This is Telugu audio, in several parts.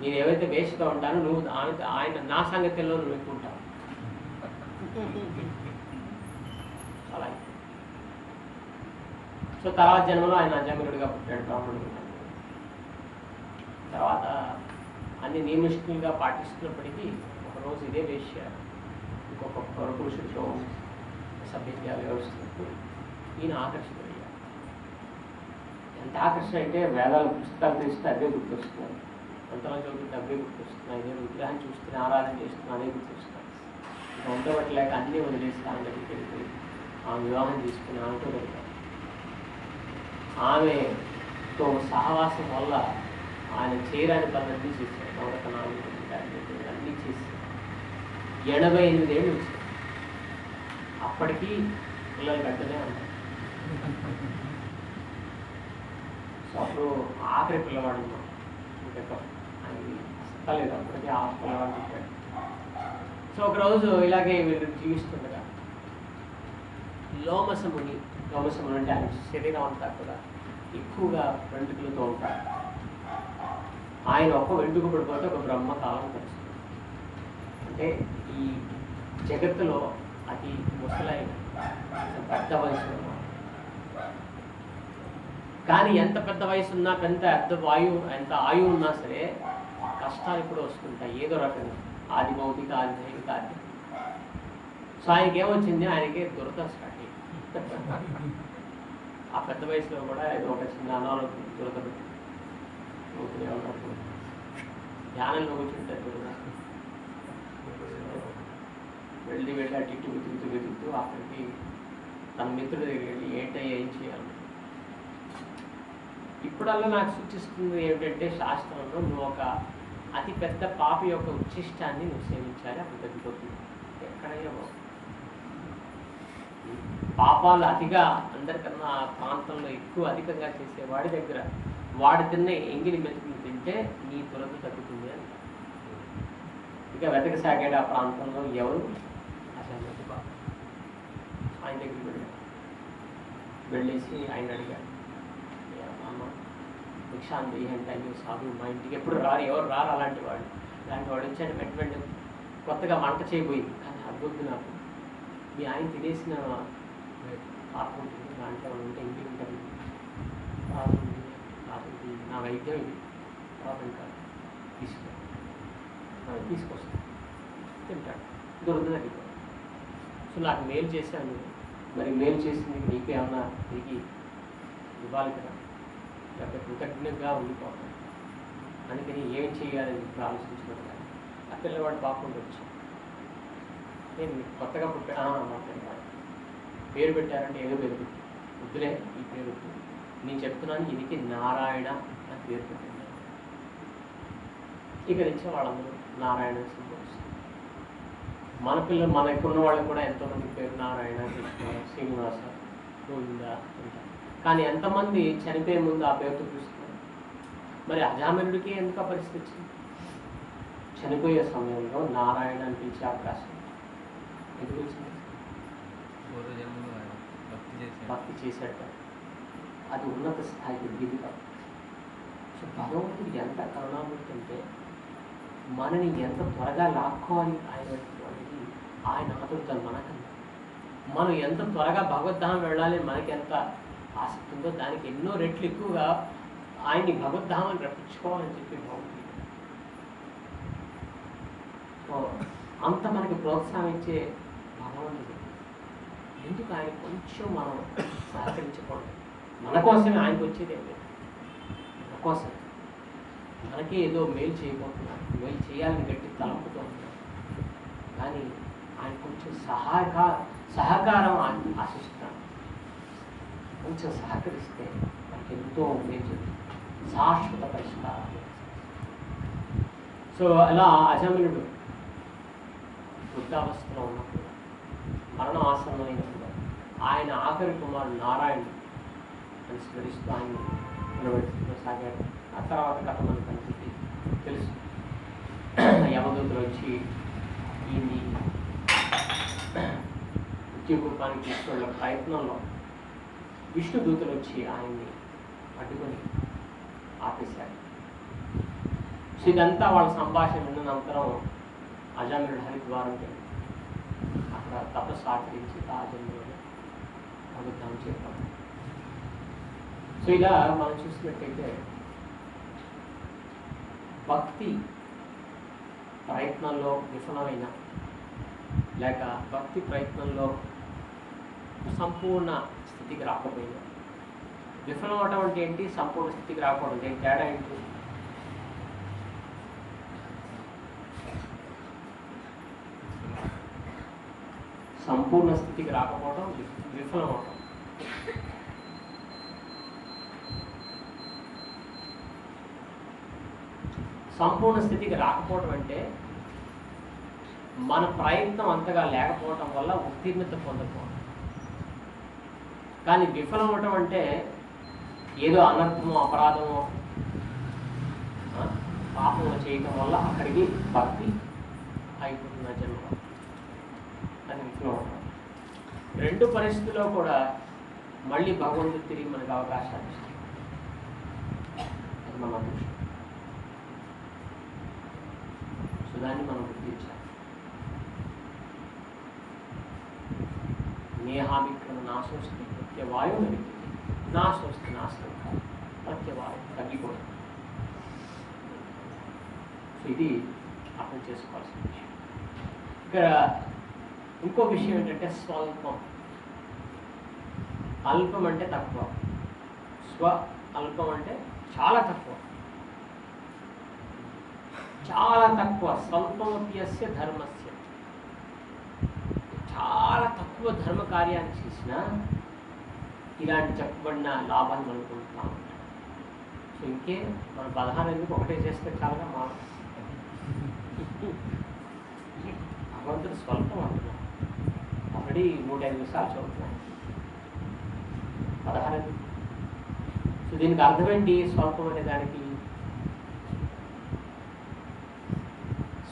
నేను ఏవైతే వేషగా ఉంటానో నువ్వు ఆయన ఆయన నా సంగతిలో నువ్వు ఎక్కువ ఉంటావు. అలా సో తర్వాత జన్మలో ఆయన అజామినుడిగా పుట్టాడు బ్రాహ్మణుడు తర్వాత అన్ని నియమిష్ఠులుగా పాటిస్తున్నప్పటికీ ఒకరోజు ఇదే వేష్య ఇంకొక పురుషుడితో సభ్యంగా వ్యవహరిస్తున్నప్పుడు ఈయన ఆకర్షితుడయ్యాడు. ఎంత ఆకర్షణ అంటే వేదాల పుస్తకాలు తీస్తే అదే గుర్తొస్తున్నారు అంతలో చదువుతుంటే డబ్బే గుర్తొస్తున్నాయి నేను విగ్రహం చూస్తున్నా ఆరాధన చేస్తున్నా అదే గుర్తొస్తున్నాయి ఇక ఉండబట్టలేక అన్నీ వదిలేసి ఆమె దగ్గరికి వెళ్ళిపోయి ఆమె వివాహం తీసుకుని ఆమెతో వెళ్తాను ఆమెతో సహవాసం వల్ల ఆయన చేయరాని పనులన్నీ చేశాడు నవరత్నాలు గాయత్రి అన్నీ చేసి ఎనభై ఎనిమిది ఏళ్ళు వచ్చాయి అప్పటికీ పిల్లలు గడ్డనే ఉన్నారు సో అప్పుడు ఆఖరి పిల్లవాడు ఉన్నాం ఇంకా ఆయనకి అప్పటికి ఆ వాళ్ళు సో ఒకరోజు ఇలాగే వీళ్ళు జీవిస్తుండగా లోమసముని లోమసముని అంటే ఆయన శరీరం అంతా కూడా ఎక్కువగా వెంట్రుకలతో ఉంటారు. ఆయన ఒక వెంట్రుక పడిపోతే ఒక బ్రహ్మకాలం తెలుస్తుంది. అంటే ఈ జగత్తులో అతి ముసలైన పెద్ద వయసు కానీ ఎంత పెద్ద వయసు ఉన్నా ఎంత పెద్ద వాయువు ఎంత ఆయువు ఉన్నా సరే కష్టాలు కూడా వస్తుంటాయి. ఏదో రకంగా. ఆది భౌతిక ఆది దైవిక ఆది సో ఆయనకి ఏమొచ్చింది ఆయనకి దురద స్టార్ట్ ఆ పెద్ద వయసులో కూడా ఏదో ఒక చిన్న అనారోగ్యం దురద ఉన్నప్పుడు ధ్యానంలో కూర్చుంటారు దురద వెళ్ళి వెళ్ళి అటు ఇటు వెతుకుతూ వెతుకుతూ అక్కడికి తన మిత్రుడి దగ్గరికి వెళ్ళి ఏంటయ్యా ఏం చేయాలి? ఇప్పుడల్లా నాకు సూచిస్తుంది ఏమిటంటే శాస్త్రంలో నువ్వు ఒక అతి పెద్ద పాపి యొక్క ఉచ్ఛిష్టాన్ని నువ్వు సేవించాలి అప్పుడు తగ్గిపోతుంది. ఎక్కడయ్యో పాపాలు అతిగా అందరికన్నా ఆ ప్రాంతంలో ఎక్కువ అధికంగా చేసే వాడి దగ్గర వాడి తిన్న ఎంగిలి మెతుకులు తింటే నీ దురద తగ్గుతుంది అని. ఇక వెతకసాగాడు ఆ ప్రాంతంలో ఎవరు? అసలు బాబు ఆయన దగ్గరికి వెళ్ళాడు. వెళ్ళేసి ఆయన అడిగాడు. భిక్షాంతి అంటే అయ్యో సాధు మా ఇంటికి ఎప్పుడు రారు ఎవరు రారు అలాంటి వాళ్ళు. అలాంటి వాడు వచ్చాడు వెంట వెంట కొత్తగా వంట చేయబోయింది కానీ అద్భుతం నాకు. మీ ఆయన తినేసిన పాపం దాంట్లో ఉంటే ఇంటికి ఉంటుంది పాపం పాపం నా వైద్యం ఇది. పాపం కాదు. తీసుకో తీసుకొస్తాను తింటాడు. దురద సో నాకు మేలు చేశాను. మరి మేలు చేసింది నీకు ఏమన్నా తిరిగి ఇవ్వాలి కదా? లేకపోతే కృతజ్ఞంగా ఉండిపోతాం. అందుకని ఏం చేయాలని ఇప్పుడు ఆ పిల్లవాడు పాపం వచ్చి నేను కొత్తగా పుట్టాను మాట్లాడతాను పేరు పెట్టారంటే ఏదో పేరు పెట్టాను వద్దులే ఈ పేరు నేను చెప్తున్నాను ఇదికి నారాయణ అని పేరు పెట్టాను ఇక నుంచి వాళ్ళందరూ నారాయణ అని మన పిల్లలు మన ఉన్న వాళ్ళకి కూడా ఎంతోమంది పేరు నారాయణ కృష్ణ శ్రీనివాస గోవింద ఉంటారు కానీ ఎంతమంది చనిపోయే ముందు ఆ పేరుతో పిలుస్తున్నారు మరి అజామినుడికి ఎందుకు పరిస్థితి వచ్చింది? చనిపోయే సమయంలో నారాయణ అని పిలిచే అవకాశం ఎందుకు వచ్చింది? భక్తి చేశాడు. అది ఉన్నత స్థాయికి దిగి కాదు సో భగవంతుడు ఎంత కరుణామూర్తి అంటే మనని ఎంత త్వరగా లాక్కోవాలి ఆయన అనేది ఆయన ఆతురత మనకన్నా మనం ఎంత త్వరగా భగవద్ధామం వెళ్ళాలి మనకి ఎంత ఆసక్తి ఉందో దానికి ఎన్నో రెట్లు ఎక్కువగా ఆయన్ని భగవద్ధామని రప్పించుకోవాలని చెప్పి భగవంతుడు సో అంత మనకి ప్రోత్సాహం ఇచ్చే భగవంతుడు ఎందుకు ఆయన కొంచెం మనం సహకరించకూడదు? మన కోసమే ఆయనకు వచ్చేది ఏం లేదు. మన కోసం మనకి ఏదో మేలు చేయబోతున్నారు. మేలు చేయాలని గట్టి తలంపుతూ ఉన్నాం కానీ ఆయన కొంచెం సహాయక సహకారం ఆశిస్తున్నాను కొంచెం సహకరిస్తే మనకి ఎంతో మేలు. శాశ్వత పరిష్కారాలు సో అలా అజమనుడు వృద్ధావస్థలో ఉన్నప్పుడు మరణం ఆసన్నమైనప్పుడు ఆయన ఆఖరి కుమారుడు నారాయణుడు అని స్మరిస్తూ ఆయన నిలబెడుతూ సాగాడు. ఆ తర్వాత కథ మనకు అందరికీ తెలుసు. యమదూతులు వచ్చి ఈ ఉద్యోగూపానికి తీసుకెళ్ళే ప్రయత్నంలో విష్ణు దూతలు వచ్చి ఆయన్ని అడ్డుకొని ఆపేశారు. సో ఇదంతా వాళ్ళ సంభాషణ విన్నంతరం అజామినుడు హరిద్వారం అక్కడ తపస్సు ఆచరించి ఆ జన్మలో అబద్ధాన్ని సో ఇలా మనం చూసినట్టయితే భక్తి ప్రయత్నంలో విఫలమైన లేక భక్తి ప్రయత్నంలో సంపూర్ణ స్థితికి రాకపోయింది. విఫలం అవటం అంటే ఏంటి? సంపూర్ణ స్థితికి రాకపోవడం. ఏంటి? తేడా ఏంటి? సంపూర్ణ స్థితికి రాకపోవడం విఫలం అవటం సంపూర్ణ స్థితికి రాకపోవడం అంటే మన ప్రయత్నం అంతగా లేకపోవటం వల్ల ఉత్తీర్ణత పొందకపోవడం కానీ విఫలం అవటం అంటే ఏదో అనర్థమో అపరాధమో పాపము చేయటం వల్ల అక్కడికి భక్తి అయిపోతుంది ఆ జన్మ. అని విఫలం అవటం రెండు పరిస్థితుల్లో కూడా మళ్ళీ భగవంతుడు తిరిగి మనకు అవకాశాలు ఇస్తాడు. అది మన అదృష్టం. సో దాన్ని మనం గుర్తించాలి. నేహామిక్రమ నాశోస్తి ప్రత్యవాయు నాశోస్తి నాశనం కాదు తగ్గిపోతుంది. సో ఇది అర్థం చేసుకోవాల్సిన విషయం. ఇక్కడ ఇంకో విషయం ఏంటంటే స్వల్పం. అల్పం అంటే తక్కువ. స్వ అల్పం అంటే చాలా తక్కువ. చాలా తక్కువ. స్వల్పమప్యస్య ధర్మస్య. చాలా తక్కువ ధర్మ కార్యాన్ని చేసిన ఇలాంటి చెప్పబడిన లాభాలు అనుకుంటున్నాం సో ఇంకే మన పదహారు ఎందుకు ఒకటే చేస్తే చాలా మా? భగవంతుడు స్వల్పం అంటున్నాం ఆల్రెడీ నూట ఐదు నిమిషాలు చదువుతున్నాం పదహారు ఎందుకు? సో దీనికి అర్థం ఏంటి స్వల్పం అనే దానికి?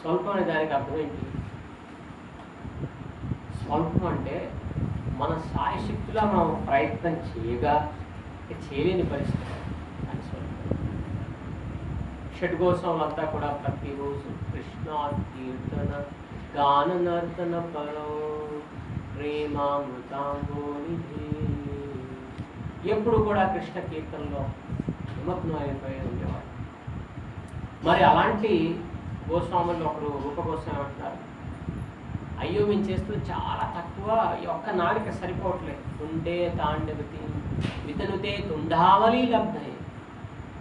స్వల్పం అనే దానికి అర్థం ఏంటి స్వల్పం అంటే మన సాయశక్తిలో మనం ప్రయత్నం చేయగా చేయలేని పరిస్థితి. అని స్వల్పం షడ్గోత్సవాలంతా కూడా ప్రతిరోజు కృష్ణ కీర్తన గాన నర్తన పరో ప్రేమామృతాంబోనిధి. ఎప్పుడు కూడా కృష్ణ కీర్తనలో నిమగ్నం అయిపోయి ఉండేవాడు. మరి అలాంటి గోస్వాములు ఒకరు రూపగోస్వామి అంటున్నారు. అయ్యో మేము చేస్తూ చాలా తక్కువ. ఈ ఒక్క నాలిక సరిపోవట్లేదు. ఉంటే తాండవతి వితనుతే తుండావలి లబ్ధే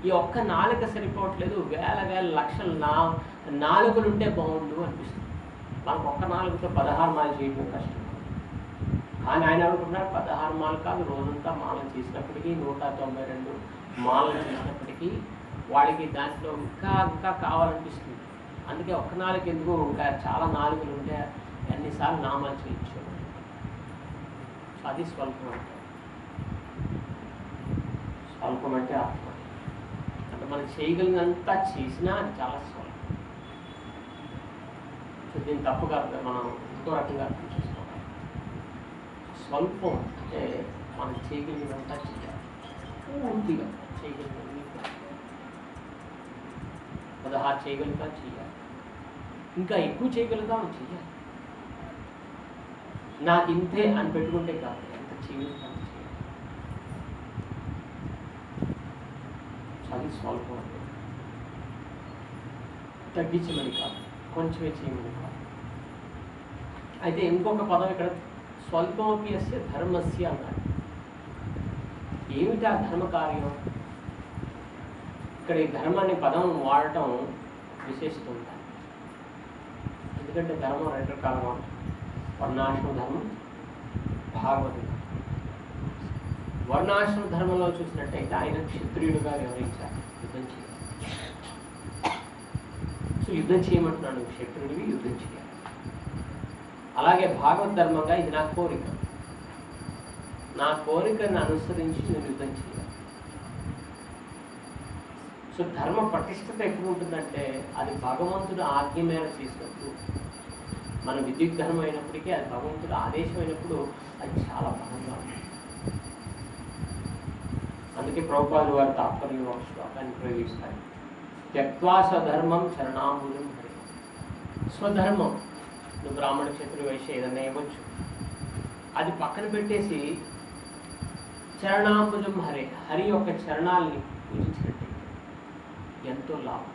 ఈ ఒక్క నాలుక సరిపోవట్లేదు. వేల వేల లక్షల నా నాలుగులు ఉంటే బాగుండు అనిపిస్తుంది. మనకు ఒక్క నాలుగుతో పదహారు మాలు చేయడం కష్టం. కానీ ఆయన అనుకుంటున్నారు పదహారు మాలు కాదు రోజంతా మాలను చేసినప్పటికీ నూట తొంభై రెండు మాలను చేసినప్పటికీ వాడికి దాంట్లో ఇంకా ఇంకా కావాలనిపిస్తుంది. అందుకే ఒక్క నాలుగు ఎందుకు? ఇంకా చాలా నాలుగులు ఉంటే ఎన్నిసార్లు నామాలు చేయొచ్చు సో అది స్వల్పం అంటే స్వల్పం అంటే ఆత్మ. అంటే మనం చేయగలిగినంత చేసినా అది చాలా స్వల్పం. సో దీన్ని తప్పుగా అర్థం మనం ఇంకో రకంగా అర్థం చేసుకోవాలి. స్వల్పం అంటే మనం చేయగలిగినంత చేయాలి. పూర్తిగా చేయగలిగినంత పదహారు చేయగలుగుతాం చేయాలి. ఇంకా ఎక్కువ చేయగలుగుతాం చేయాలి. నాకు ఇంతే అని పెట్టుకుంటే కాదు. ఎంత జీవితం చేయాలి అది స్వల్పం అంటే తగ్గించమని కాదు. కొంచెమే చేయమని కాదు. అయితే ఇంకొక పదం ఇక్కడ స్వల్పమప్యస్య ధర్మస్య అన్నాడు. ఏమిటి ఆ ధర్మ కార్యం? ఇక్కడ ఈ ధర్మ అనే పదం వాడటం విశేషత ఉంటుంది ఎందుకంటే ధర్మం రెండు రకాలుగా ఉంటుంది. వర్ణాశ్రమ ధర్మం భాగవత. వర్ణాశ్రమ ధర్మంలో చూసినట్టయితే ఆయన క్షత్రియుడుగా వివరించారు యుద్ధం చేయాలి. సో యుద్ధం చేయమంటున్నాడు క్షత్రుడివి యుద్ధం చేయాలి. అలాగే భాగవత ధర్మంగా ఇది నా కోరిక. నా కోరికను అనుసరించి నేను యుద్ధం చేయాలి. సో ధర్మ పటిష్టత ఎప్పుడు ఉంటుందంటే అది భగవంతుడు ఆజ్ఞ మేర చేసినప్పుడు మన విద్యుత్ ధర్మం అయినప్పటికీ అది భగవంతుడు ఆదేశం అయినప్పుడు అది చాలా బలంగా ఉంటుంది అందుకే ప్రభుపాలు వారి తాత్పర్యం ఒక శ్లోకాన్ని ప్రయోగిస్తారు. త్యక్వా స్వధర్మం చరణామూలం హరి. స్వధర్మం. నువ్వు బ్రాహ్మణ క్షత్రుడు వైశ్య ఏదన్నా ఇవ్వచ్చు. అది పక్కన పెట్టేసి చరణాంబుజం హరి. హరి యొక్క చరణాల్ని పూజించినట్టయితే ఎంతో లాభం.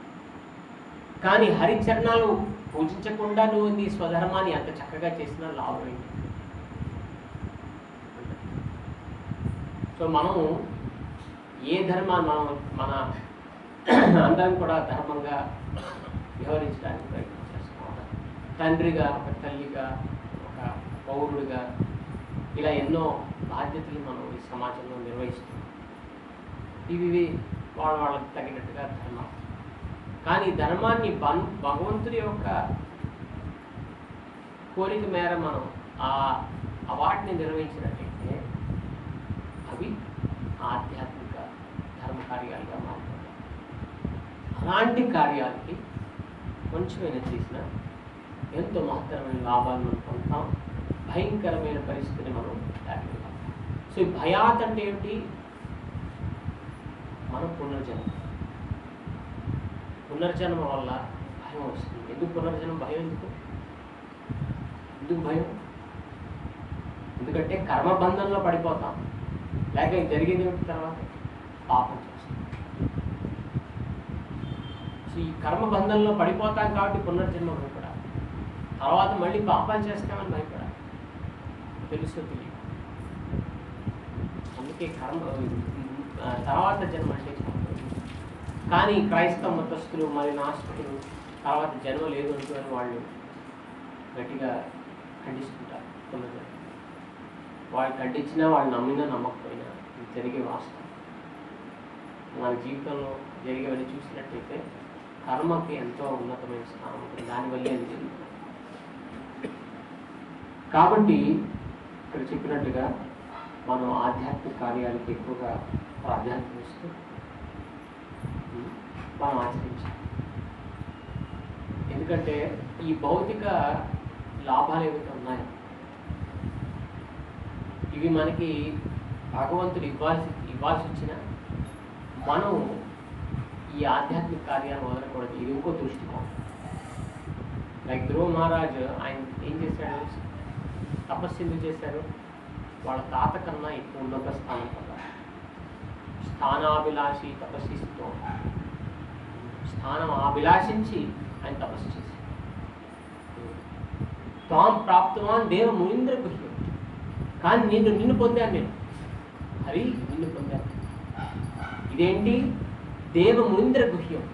కానీ హరి చరణాలు పూజించకుండా నువ్వు నీ స్వధర్మాన్ని అంత చక్కగా చేసినా లాభం ఏంటి? సో మనం ఏ ధర్మాన్ని మనం మన అందరం కూడా ధర్మంగా వ్యవహరించడానికి ప్రయత్నం చేస్తాం తండ్రిగా ఒక తల్లిగా ఒక పౌరుడిగా ఇలా ఎన్నో బాధ్యతలు మనం ఈ సమాజంలో నిర్వహిస్తున్నాం. ఇవి ఇవి వాళ్ళ వాళ్ళకి తగినట్టుగా ధర్మం కానీ ధర్మాన్ని బన్ భగవంతుడి యొక్క కోరిక మేర మనం ఆ ఆ వాటిని నిర్వహించినట్లయితే అవి ఆధ్యాత్మిక ధర్మ కార్యాలుగా మారుతాయి. అలాంటి కార్యాలకి కొంచెమైనా చేసిన ఎంతో మహత్తరమైన లాభాలు మనం పొందుతాం. భయంకరమైన పరిస్థితిని మనం దాటిపోతాం. సో ఈ భయాత్ అంటే ఏమిటి మన పునర్జన్మ. పునర్జన్మ వల్ల భయం వస్తుంది. ఎందుకు పునర్జన్మ భయం ఎందుకు? ఎందుకు భయం? ఎందుకంటే కర్మబంధంలో పడిపోతాం. లేక ఇది జరిగేది ఏమిటి తర్వాత పాపం చేస్తాం. సో ఈ కర్మబంధంలో పడిపోతాం కాబట్టి పునర్జన్మ భయపడాలి. తర్వాత మళ్ళీ పాపాలు చేస్తామని భయపడాలి. తెలుసు తెలియదు. అందుకే కర్మ తర్వాత జన్మ అంటే కానీ క్రైస్తవ మతస్థులు మరి నాస్తికులు తర్వాత జన్మ లేదు అంటూ అని వాళ్ళు గట్టిగా ఖండిస్తుంటారు పునర్జన్మ వాళ్ళు ఖండించినా వాళ్ళు నమ్మినా నమ్మకపోయినా ఇది జరిగే వాస్తవం. మన జీవితంలో జరిగేవన్నీ చూసినట్టయితే కర్మకి ఎంతో ఉన్నతమైన స్థానం ఉంటుంది దానివల్లే అది జరుగుతుంది. కాబట్టి ఇక్కడ చెప్పినట్టుగా మనం ఆధ్యాత్మిక కార్యాలకు ఎక్కువగా ప్రాధాన్యత ఇస్తూ మనం ఆచరించాలి. ఎందుకంటే ఈ భౌతిక లాభాలు ఏవైతే ఉన్నాయో ఇవి మనకి భగవంతుడు ఇవ్వాల్సి ఇవ్వాల్సి వచ్చిన మనం ఈ ఆధ్యాత్మిక కార్యాన్ని వదలకూడదు ఇది ఇంకో దృష్టికోణం. లైక్ ధ్రువ మహారాజ్ ఆయన ఏం చేశాడు? తపస్సు ఎందుకు చేశారు? వాళ్ళ తాత కన్నా ఎక్కువ ఉన్నత స్థానం స్థానాభిలాషి తపస్సిస్తూ. స్థానం అభిలాషించి ఆయన తపస్సు చేశారు తాం ప్రాప్తవాన్ దేవ మునీంద్ర గుహ్యం. కానీ నేను నిన్ను పొందాను నేను. హరి నిన్ను పొందాను. ఇదేంటి? దేవ మునీంద్ర గుహ్యం.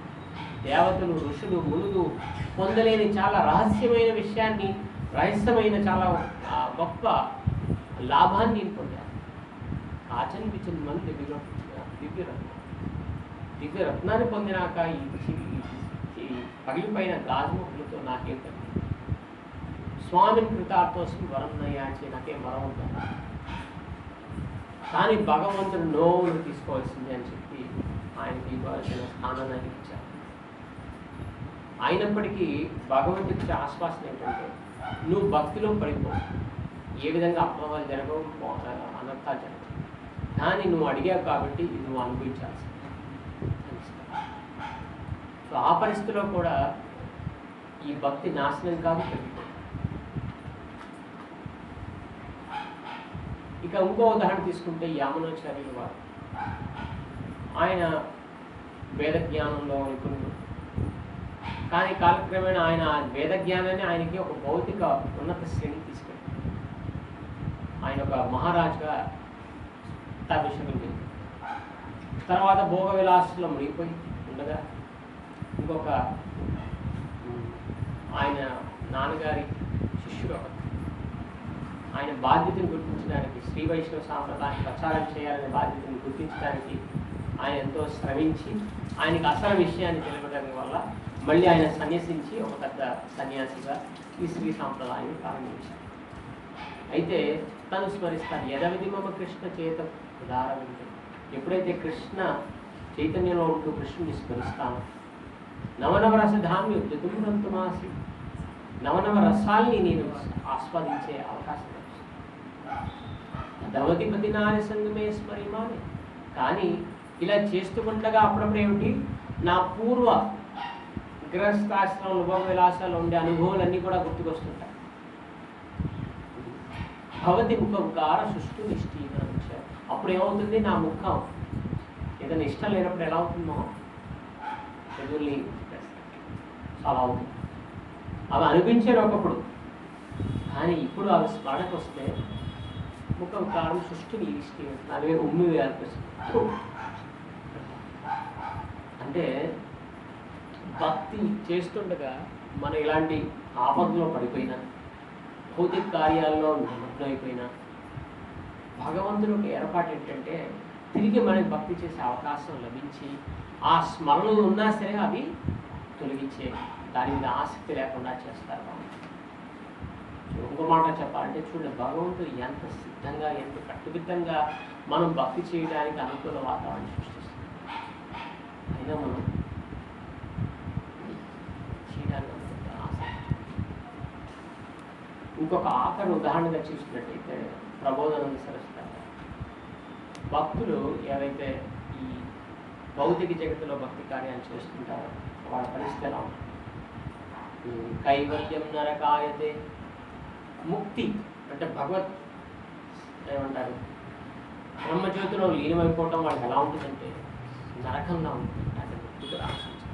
దేవతలు ఋషులు మునులు పొందలేని చాలా రహస్యమైన విషయాన్ని రహస్యమైన చాలా ఆ, గొప్ప లాభాన్ని పొందారు పొందాను. ఆచరణ మంత్రి మన దివ్య దివ్య రత్నాన్ని పొందినాక ఈ ఈ పగిలిపోయిన గాజు ముక్కలతో నాకేం పని స్వామిని కృతార్థోస్మి వరం నయాచి నాకేం వరం ఉందా కానీ భగవంతుడు నోవులు తీసుకోవాల్సిందే అని చెప్పి ఆయనకి ఇవ్వాల్సిన స్థానాన్ని ఇచ్చారు. అయినప్పటికీ భగవంతుడికి ఇచ్చే ఆశ్వాసన ఏంటంటే నువ్వు భక్తిలో పడిపో. ఏ విధంగా అప్రమాలు జరగవు అనర్థాలు జరగవు. దాన్ని నువ్వు అడిగావు కాబట్టి ఇది నువ్వు అనుభవించాల్సింది. సో ఆ పరిస్థితిలో కూడా ఈ భక్తి నాశనం కాదు ఇక ఇంకో ఉదాహరణ తీసుకుంటే యామునాచార్యులు వారు. ఆయన వేద జ్ఞానంలో నిపుణుడు. కానీ కాలక్రమేణా ఆయన ఆ వేద జ్ఞానాన్ని ఆయనకి ఒక భౌతిక ఉన్నత శ్రేణి తీసుకెళ్ళారు ఆయన ఒక మహారాజుగా స్థాపించగలిగింది తర్వాత భోగ విలాసంలో మునిగిపోయి ఉండగా ఇంకొక ఆయన నాన్నగారి శిష్యుడు ఆయన బాధ్యతను గుర్తించడానికి శ్రీ వైష్ణవ సాంప్రదాయం ప్రచారం చేయాలనే బాధ్యతను గుర్తించడానికి ఆయన ఎంతో శ్రమించి ఆయనకి అసలు విషయాన్ని తెలియడం వల్ల మళ్ళీ ఆయన సన్యసించి ఒక పెద్ద సన్యాసిగా ఈ శ్రీ సాంప్రదాయాన్ని ప్రారంభించారు. అయితే తను స్మరిస్తాను యదవిధి మమ కృష్ణ చేత ఉదాహరణ ఎప్పుడైతే కృష్ణ చైతన్యంలో ఉంటూ కృష్ణుని స్మరిస్తాను నవనవ రసధామి దుతుమంతుమాసి నవనవ రసాల్ని నేను ఆస్వాదించే అవకాశం ధవతిపతి నారి సంగమే స్మరిమాని కానీ ఇలా చేస్తూ అప్పుడప్పుడు ఏమిటి? నా పూర్వ గ్రహస్థాశ్రమం ఉభవ విలాసాలు ఉండే అనుభవాలన్నీ కూడా గుర్తుకొస్తుంటాయి. భవతి ముఖంకార సుష్టు నిష్ఠీన అప్పుడు ఏమవుతుంది? నా ముఖం ఏదైనా ఇష్టం లేనప్పుడు ఎలా అవుతుందో ఎదుర్లీ. చాలా అవుతుంది. అవి అనిపించేది ఒకప్పుడు. కానీ ఇప్పుడు అవి స్మరణకు వస్తే ముఖం కారం సృష్టి నిష్ఠి అలాగే ఉమ్మి వేయాల్పిస్తుంది అంటే భక్తి చేస్తుండగా మనం ఇలాంటి ఆపదలో పడిపోయినా భౌతిక కార్యాల్లో నిమగ్నమైపోయినా భగవంతుని ఒక ఏర్పాటు ఏంటంటే తిరిగి మనకి భక్తి చేసే అవకాశం లభించి ఆ స్మరణలు ఉన్నా సరే అవి తొలగించే దాని మీద ఆసక్తి లేకుండా చేస్తారు సో ఇంకో మాట చెప్పాలంటే చూడండి భగవంతుడు ఎంత సిద్ధంగా ఎంత కట్టుదిట్టంగా మనం భక్తి చేయడానికి అనుకూల వాతావరణం సృష్టిస్తుంది. అయినా మనం చేయడానికి ఆసక్తి. ఇంకొక ఆఖరి ఉదాహరణగా చూసినట్టయితే ప్రబోధన సరస్వతి భక్తులు ఏవైతే ఈ భౌతిక జగతిలో భక్తి కార్యాలు చేస్తుంటారో వాళ్ళ పరిస్థితి ఎలా ఉంటుంది? కైవల్యం నరకాయతే ముక్తి అంటే భగవత్ ఏమంటారు? బ్రహ్మజ్యోతిలో లీనమైపోవటం వాళ్ళకి ఎలా ఉంటుందంటే నరకంగా ఉంటుంది. అంటే ముక్తికి రాక్షసు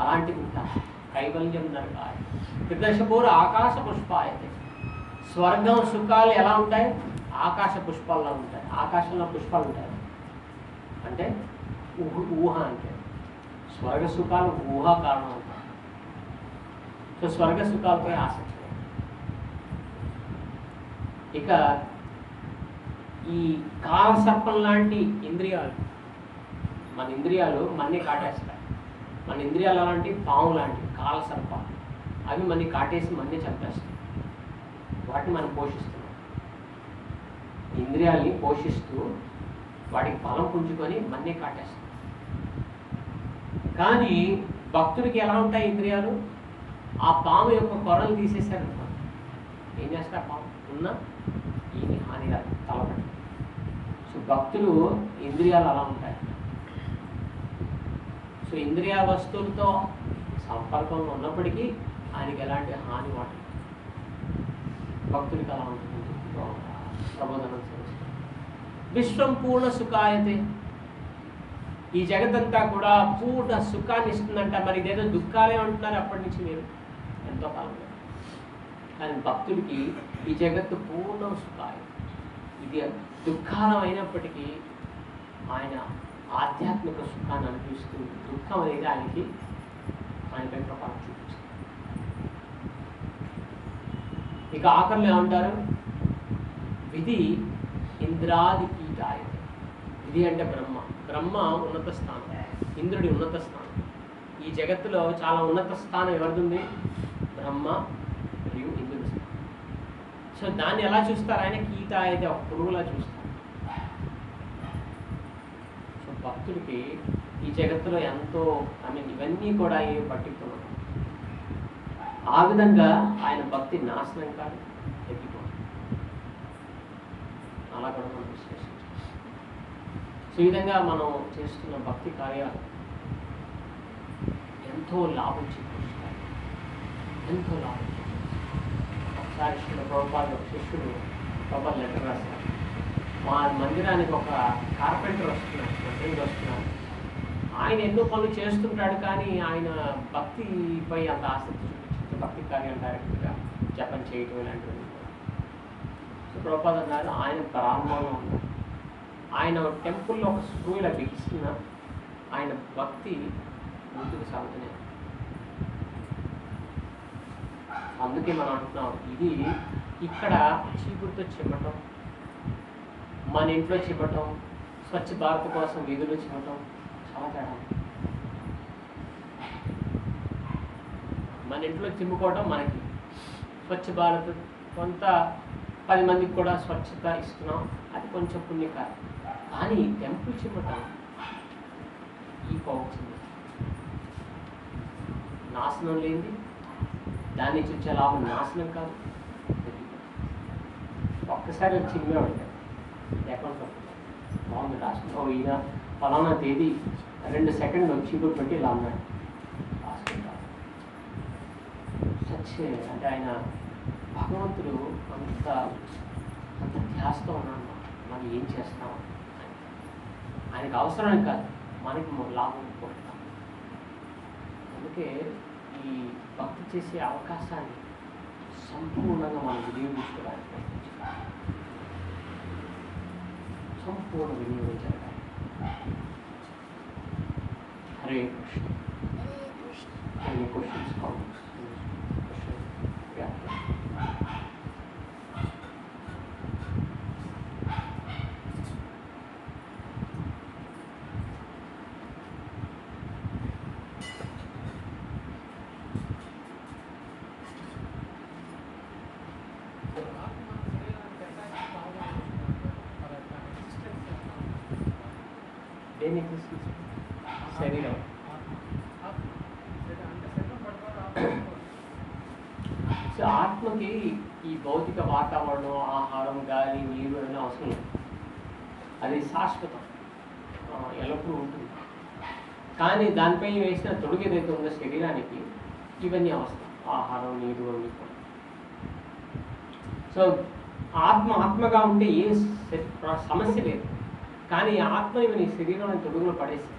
అలాంటి ఉంటారు. కైవల్యం నరకాయ త్రిదశపూర్ ఆకాశ పుష్పాయతే. స్వర్గం సుఖాలు ఎలా ఉంటాయి? ఆకాశ పుష్పాల్లో ఉంటాయి. ఆకాశంలో పుష్పాలు ఉంటాయి. అంటే ఊహ ఊహ అంటే. స్వర్గ సుఖాలు ఊహా కారణం. అవుతాయి సో స్వర్గ సుఖాలపై ఆసక్తి. ఇక ఈ కాలసర్పం లాంటి ఇంద్రియాలు మన ఇంద్రియాలు మన్ని కాటేస్తాయి. మన ఇంద్రియాలు అలాంటి పాము లాంటివి కాలసర్పాలు అవి మన్ని కాటేసి మన్ని చంపేస్తాయి. వాటిని మనం పోషిస్తున్నాం. ఇంద్రియాల్ని పోషిస్తూ వాటికి బలం పుంజుకొని మన్నే కాటేస్తాం. కానీ భక్తుడికి ఎలా ఉంటాయి ఇంద్రియాలు? ఆ పాము యొక్క కొరలు తీసేశారు ఏం చేస్తారు పాము? ఉన్న ఇది హాని కాదు తలపడి సో భక్తులు ఇంద్రియాలు అలా ఉంటాయి. సో ఇంద్రియ వస్తువులతో సంపర్కంలో ఉన్నప్పటికీ ఆయనకి ఎలాంటి హాని వాటి భక్తుడికి అలా ఉంటుంది ప్రబోధనం విశ్వం పూర్ణ సుఖాయతే. ఈ జగత్తంతా కూడా పూర్ణ సుఖాన్ని ఇస్తుందంట. మరి ఇదేదో దుఃఖాలే ఉంటున్నారు అప్పటి నుంచి మీరు. ఎంతో కాలం. కానీ భక్తుడికి ఈ జగత్తు పూర్ణ సుఖాయ ఇది దుఃఖాలం అయినప్పటికీ ఆయన ఆధ్యాత్మిక సుఖాన్ని అనిపిస్తుంది దుఃఖం అనేది ఆయనకి ఆయన ప్రభావం ఇక ఆఖరిలో ఏమంటారు? విధి ఇంద్రాది కీటాయ విధి అంటే బ్రహ్మ. బ్రహ్మ ఉన్నత స్థానం. ఇంద్రుడి ఉన్నత స్థానం. ఈ జగత్తులో చాలా ఉన్నత స్థానం ఎవరిది బ్రహ్మ మరియు ఇంద్రుడి స్థానం. సో దాన్ని ఎలా చూస్తారు? ఆయన కీటాయతే అయితే ఒక పురుగులా చూస్తారు. సో భక్తుడికి ఈ జగత్తులో ఎంతో ఐ మీన్ ఇవన్నీ కూడా ఏ పట్టిస్తున్నాం ఆ విధంగా ఆయన భక్తి నాశనం కాదు ఎక్కిపోదు అలా కూడా మనం విశ్లేషించాలి సో ఈ విధంగా మనం చేస్తున్న భక్తి కార్యాలు ఎంతో లాభం చేకూరుస్తాయి. ఎంతో లాభం ఒకసారి శిల శిష్యుడు ప్రభుపాద లెటర్ రాశారు. మా మందిరానికి ఒక కార్పెంటర్ వస్తున్నాడు మందిరం వస్తున్నాడు. ఆయన ఎన్నో పనులు చేస్తుంటాడు కానీ ఆయన భక్తిపై అంత ఆసక్తి పబ్లిక్ భక్తి కార్యాలు డైరెక్ట్గా జపం చేయటం ఇలాంటివి. సో ప్రభుపాద అన్నారు ఆయన ప్రారంభంలో ఉన్నారు ఆయన టెంపుల్లో ఒక స్క్రూ ఇలా బిగిస్తున్న ఆయన భక్తి ముందుకు సాగుతూనే అందుకే మనం అంటున్నాం ఇది ఇక్కడ చీపురుతో చెప్పటం మన ఇంట్లో చెప్పటం స్వచ్ఛ భారత్ కోసం వీధులు చెప్పటం చాలా తేడా ఉంది. మన ఇంట్లో చిమ్ముకోవడం మనకి. స్వచ్ఛ భారత్ కొంత పది మందికి కూడా స్వచ్ఛత ఇస్తున్నాం. అది కొంచెం పుణ్యకారం కానీ టెంపుల్ చిమ్మటం ఈ పౌచింది నాశనం లేనిది. దాన్ని నుంచి వచ్చే లాభం నాశనం కాదు. ఒక్కసారి వచ్చి చిమ్మే ఉంటాయి అకౌంట్ బాగుంది రాష్ట్రం ఈయన ఫలానా తేదీ రెండు సెకండ్లు చీపురు పెట్టి ఇలా అన్నాడు. సచ్చే అంటే ఆయన భగవంతుడు అంత అంత ధ్యాసతో ఉన్నాడు. మనం ఏం చేస్తాం? ఆయనకు అవసరమే కాదు. మనకి లాభం పొందుతాం అందుకే ఈ భక్తి చేసే అవకాశాన్ని సంపూర్ణంగా మనం వినియోగించుకోవడానికి ప్రయత్నించాలి. సంపూర్ణ వినియోగించాలి Hare Krishna. Any questions, comments? Question? Yeah. దేనికి శరీరం సో ఆత్మకి ఈ భౌతిక వాతావరణం ఆహారం గాలి నీరు అనే అవసరం లేదు. అది శాశ్వతం. ఎల్లప్పుడూ ఉంటుంది. కానీ దానిపై వేసిన తొడుగు ఏదైతే ఉందో శరీరానికి ఇవన్నీ అవసరం. ఆహారం నీరు అని సో ఆత్మ ఆత్మగా ఉంటే ఏ సమస్య లేదు. కానీ ఆత్మ నీ శరీరం తొడుగులో పడేసి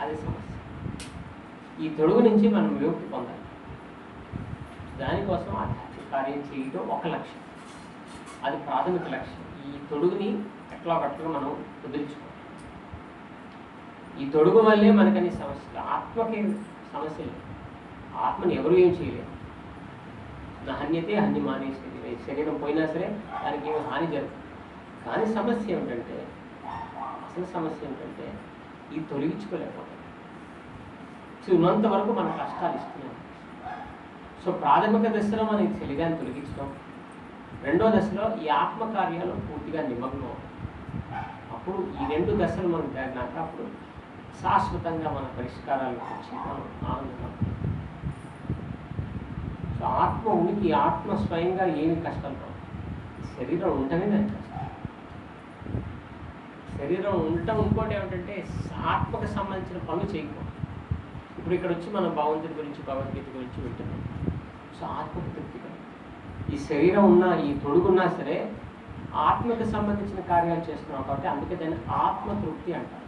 అది సమస్య. ఈ తొడుగు నుంచి మనం విముక్తి పొందాలి. దానికోసం ఆధ్యాత్మిక కార్యం చేయడం ఒక లక్ష్యం. అది ప్రాథమిక లక్ష్యం. ఈ తొడుగుని ఎట్లా కట్టుగా మనం కుదిరించుకోవాలి. ఈ తొడుగు వల్లే మనకని సమస్యలు. ఆత్మకే సమస్యలు. ఆత్మని ఎవరు ఏం చేయలేరు. నా హన్యతే హన్య మానే శరీరం శరీరం పోయినా సరే దానికి ఏమి హాని జరగదు. కానీ సమస్య ఏమిటంటే అసలు సమస్య ఏంటంటే ఈ తొలగించుకోలేకపోతాం. సో ఉన్నంత వరకు మన కష్టాలు ఇస్తున్నాం. సో ప్రాథమిక దశలో మనం తెలిగాన్ని తొలగించడం రెండో దశలో ఈ ఆత్మకార్యాలు పూర్తిగా నిమగ్నం అప్పుడు ఈ రెండు దశలు మనం తగినాక అప్పుడు శాశ్వతంగా మన పరిష్కారాలు వచ్చి మనం ఆనందం సో ఆత్మ ఉనికి ఆత్మ స్వయంగా ఏమి కష్టం రావు. శరీరం ఉండమే దాని కష్టం. శరీరం ఉండటం ఇంకోటి ఏమిటంటే ఆత్మకు సంబంధించిన పనులు చేయకూడదు. ఇప్పుడు ఇక్కడ వచ్చి మనం భగవంతుడి గురించి భగవద్గీత గురించి వింటున్నాం. సో ఆత్మకు తృప్తి ఈ శరీరం ఉన్నా ఈ తొడుగున్నా సరే ఆత్మకు సంబంధించిన కార్యాలు చేస్తున్నాం కాబట్టి అందుకే దాన్ని ఆత్మతృప్తి అంటారు.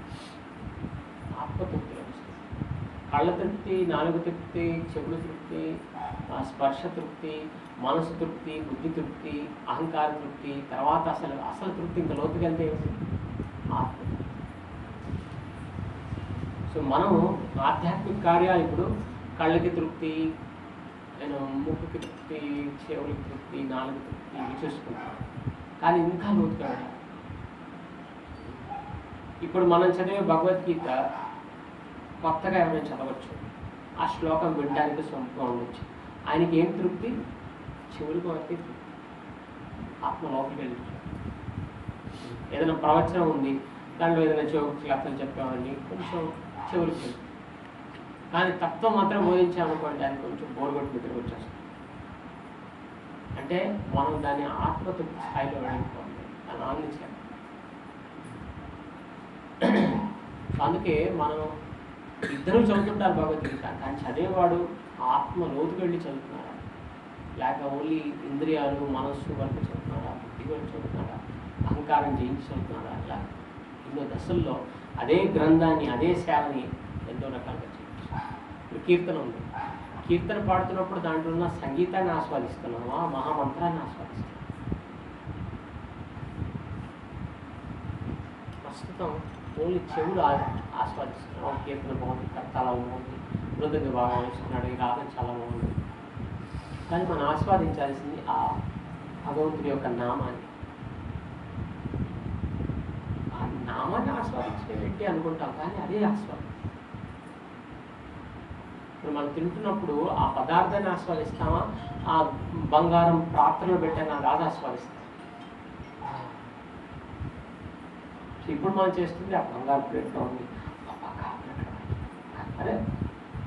ఆత్మతృప్తి కళ్ళ తృప్తి నాలుగు తృప్తి చెవుల తృప్తి స్పర్శ తృప్తి మనసు తృప్తి బుద్ధి తృప్తి అహంకార తృప్తి తర్వాత అసలు అసలు తృప్తి ఇంత లోతుకెళ్తే వెళ్తే ఆత్మ సో మనము ఆధ్యాత్మిక కార్యాలు ఇప్పుడు కళ్ళకి తృప్తి నేను ముక్కుకి తృప్తి చెవులకి తృప్తి నాలుగు తృప్తి ఇవి కానీ ఇంకా లోతుగా ఇప్పుడు మనం చదివే భగవద్గీత కొత్తగా ఎవరైనా చదవచ్చు. ఆ శ్లోకం వినడానికి సొంతగా ఉండొచ్చు. ఆయనకి ఏం తృప్తి? చెవులకు వరకే తృప్తి. ఆత్మ లోపలికి వెళ్ళి ఏదైనా ప్రవచనం ఉంది దాంట్లో ఏదైనా చెవు క్లాసులు చెప్పామని కొంచెం చెవులకి వెళ్ళి కానీ తత్వం మాత్రం బోధించామనుకోండి దానికి కొంచెం బోర్ కొట్టి దగ్గరకు అంటే మనం దాన్ని ఆత్మతో స్థాయిలో వెళ్ళిపోవాలి దాన్ని ఆనందించాలి. అందుకే మనం ఇద్దరు చదువుతుంటారు భగవద్గీత కానీ చదివేవాడు ఆత్మ లోతుకు వెళ్ళి చదువుతున్నారా లేక ఓన్లీ ఇంద్రియాలు మనస్సు వరకు చదువుతున్నారా బుద్ధి వరకు చదువుతున్నారా అహంకారం జయించి చదువుతున్నారా ఇలా ఎన్నో దశల్లో అదే గ్రంథాన్ని అదే సేవని ఎంతో రకాలుగా కీర్తన ఉంది. కీర్తన పాడుతున్నప్పుడు దాంట్లో ఉన్న సంగీతాన్ని ఆస్వాదిస్తున్నాము ఆ మహామంత్రాన్ని ఆస్వాదిస్తున్నాం. ప్రస్తుతం ఓన్లీ చెవులు ఆ- ఆస్వాదిస్తున్నాం. కీర్తన బాగుంది. చాలా బాగుంది. మృదంగా బాగా వేస్తున్నాడు ఈ రాగం చాలా బాగుంది. కానీ మనం ఆస్వాదించాల్సింది ఆ భగవంతుడి యొక్క నామాన్ని. ఆ నామాన్ని ఆస్వాదించడం ఏంటి అనుకుంటాం. కానీ అదే ఆస్వాదం. మనం తింటున్నప్పుడు ఆ పదార్థాన్ని ఆస్వాదిస్తామా? ఆ బంగారం ప్రార్థనలు పెట్టిన రాజు ఆస్వాదిస్తాం ఇప్పుడు మనం చేస్తుంది ఆ బంగారు ప్లేట్లో ఉంది. అరే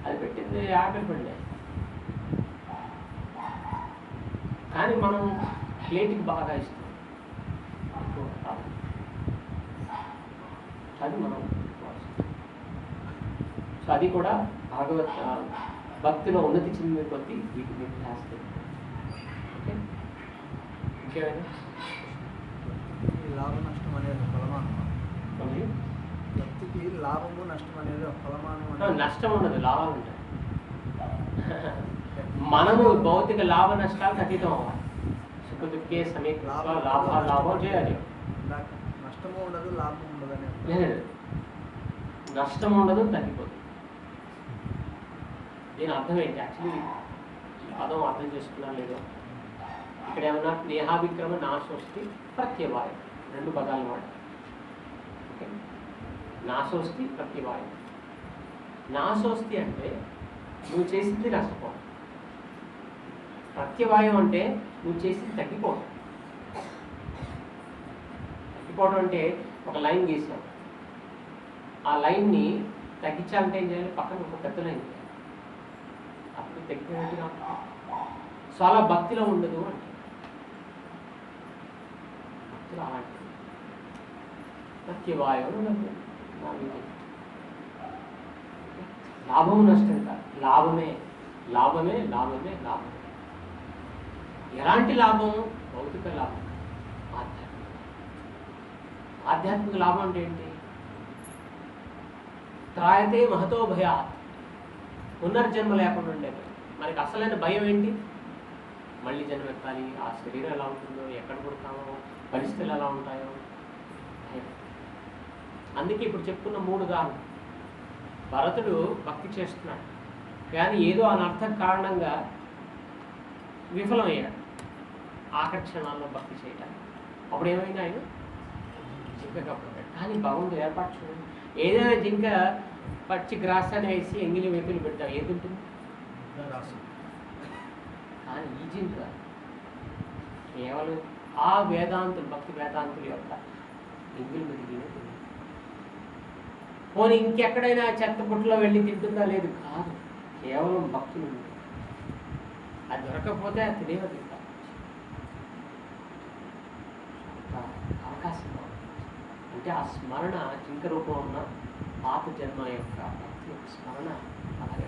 అది పెట్టింది యాపిల్ పండే కానీ మనం ప్లేట్కి బాగా ఇస్తాం అది మనం సో అది కూడా భాగవత్ భక్తిలో ఉన్నతి చెందిన కొద్దీ వీటి మీద చేస్తుంది ఇంకేమైనా? లాభ నష్టం అనేది కొలమానం వ్యక్తికి లాభము నష్టం అనేది కొలమానం నష్టం ఉండదు లాభాలు ఉంటాయి మనము భౌతిక లాభ నష్టాలకు అతీతం అవ్వాలి. సుఖ దుఃఖే సమీప లాభ లాభం చేయాలి. నష్టము ఉండదు లాభం ఉండదు అని లేదు నష్టం ఉండదు తగ్గిపోతుంది దీని అర్థం ఏంటి యాక్చువల్లీ ఈ పదం అర్థం చేసుకున్నా లేదో. ఇక్కడ ఏమన్నా నేహాభిక్రమ నాశోస్తి ప్రత్యవాయం. రెండు పదాలు వాడారు ఓకే? నాశోస్తి ప్రత్యవాయం. నాశోస్తి అంటే నువ్వు చేసింది నష్టపోవడం. ప్రత్యవాయం అంటే నువ్వు చేసింది తగ్గిపోవడం. తగ్గిపోవడం అంటే ఒక లైన్ గీసావు. ఆ లైన్ని తగ్గించాలంటే ఏం చేయాలి? పక్కన ఒక పెద్ద లైన్ గీయాలి. అప్పుడు తగ్గినట్టుగా సో అలా భక్తిలో ఉండదు అంటే. భక్తిలో అలాంటి ప్రత్యవాయం ఉండదు నా విజయం. లాభము నష్టం కాదు. లాభమే లాభమే లాభమే లాభమే. ఎలాంటి లాభం భౌతిక లాభం. ఆధ్యాత్మిక ఆధ్యాత్మిక లాభం అంటే ఏంటి? త్రాయతే మహతో భయాత్. పునర్జన్మ లేకుండా ఉండేది. మనకి అసలైన భయం ఏంటి? మళ్ళీ జన్మ ఎత్తాలి ఆ శరీరం ఎలా ఉంటుందో ఎక్కడ పుడతామో పరిస్థితులు ఎలా ఉంటాయో అందుకే ఇప్పుడు చెప్పుకున్న మూడు ఉదాహరణలు. భరతుడు భక్తి చేస్తున్నాడు. కానీ ఏదో అనర్థం కారణంగా విఫలమయ్యాడు. ఆకర్షణాల్లో భక్తి చేయడానికి అప్పుడు ఏమైంది ఆయన? కానీ భగవంతుడు ఏర్పాటు చూడండి ఏదైనా జింక పచ్చి గ్రాసాన్ని వేసి ఎంగిలి వెతులు పెడతాం. ఏది ఉంటుంది? కానీ ఈ జింక కేవలం ఆ వేదాంతులు భక్తి వేదాంతుల యొక్క ఎంగిలి మెదిగిన పోనీ ఇంకెక్కడైనా చెత్త పుట్టలో వెళ్ళి తింటుందా? లేదు కాదు. కేవలం భక్తులు అది దొరకకపోతే అది తింటాం ఒక అవకాశం ఉంది. అంటే ఆ స్మరణ జింక రూపం ఉన్న పాప జన్మ యొక్క భక్తి స్మరణ అలాగే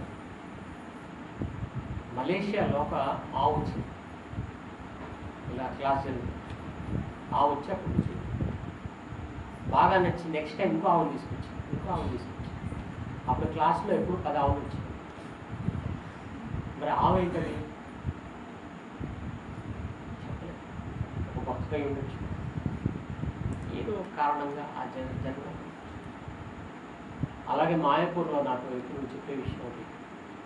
మలేషియాలో ఒక ఆవు వచ్చింది ఇలా క్లాస్ జరిగింది ఆవు వచ్చి అప్పుడు కూర్చుంది బాగా నచ్చి నెక్స్ట్ టైం ఇంకో ఆవును తీసుకొచ్చింది ఇంకో ఆవును తీసుకొచ్చింది అప్పుడు క్లాస్లో ఎప్పుడు పది ఆవులు వచ్చింది మరి ఆవు ఏంటది? చెప్పలేదు ఒక భక్తుడై ఉండొచ్చు. ఏదో ఒక కారణంగా ఆ జన జన్మ అలాగే మాయాపూర్లో నాకు ఇప్పుడు చెప్పే విషయం ఒకటి.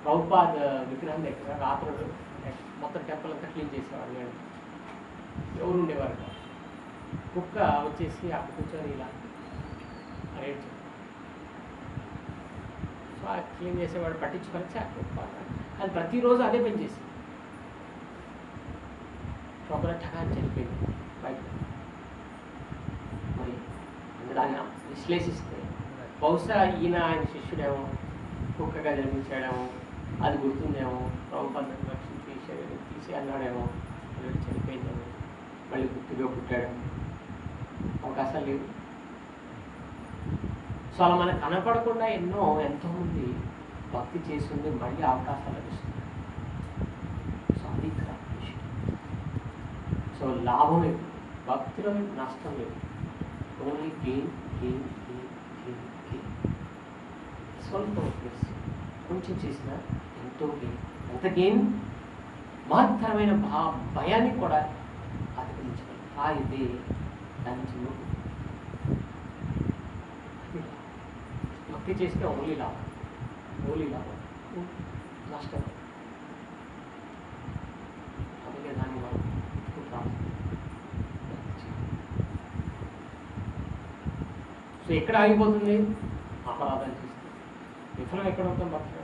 ప్రభుపాద్ విగ్రహం దగ్గర రాత్రులు మొత్తం టెంపుల్ అంతా క్లీన్ చేసేవాడు నేను ఎవరు ఉండేవారు? కాదు. కుక్క వచ్చేసి అక్కడ కూర్చొని ఇలా రేట్ సో ఆ క్లీన్ చేసేవాడు పట్టించుకొని ఆ కుక్క. అది ప్రతిరోజు అదే పని చేసింది. ఒకరు ఠగాన్ని చనిపోయింది బయట మరి అంటే దాన్ని విశ్లేషిస్తే బహుశా ఈయన ఆయన శిష్యుడేమో కుక్కగా జన్మించాడేమో అది గుర్తుందేమో ప్రభుత్వాన్ని రక్షించి శరీరం తీసి అన్నాడేమో మళ్ళీ చనిపోయిందేమో మళ్ళీ గుర్తుగా పుట్టాడేమో. అవకాశాలు లేవు సో అలా మనకు కనపడకుండా ఎన్నో ఎంతోమంది భక్తి చేసింది మళ్ళీ అవకాశాలు లభిస్తుంది సో అది విషయం సో లాభం లేదు. భక్తిలో నష్టం లేదు. Only gain gain gain gain gain స్వల్ప ప్లస్ కొంచెం చేసిన ఎంతో గెయిన్ ఎంత గెయిన్ మహత్తరమైన భా భయాన్ని కూడా అధిగమించగలరు ఆ ఇదే దాని చిన్న భక్తి చేస్తే ఓన్లీ లాభం. ఓన్లీ లాభం. నష్టం అందుకే దాన్ని మనం ప్రార్థన సో ఎక్కడ ఆగిపోతుంది? అపరాధం చేస్తే విఫలం ఎక్కడ అవుతాం భక్తి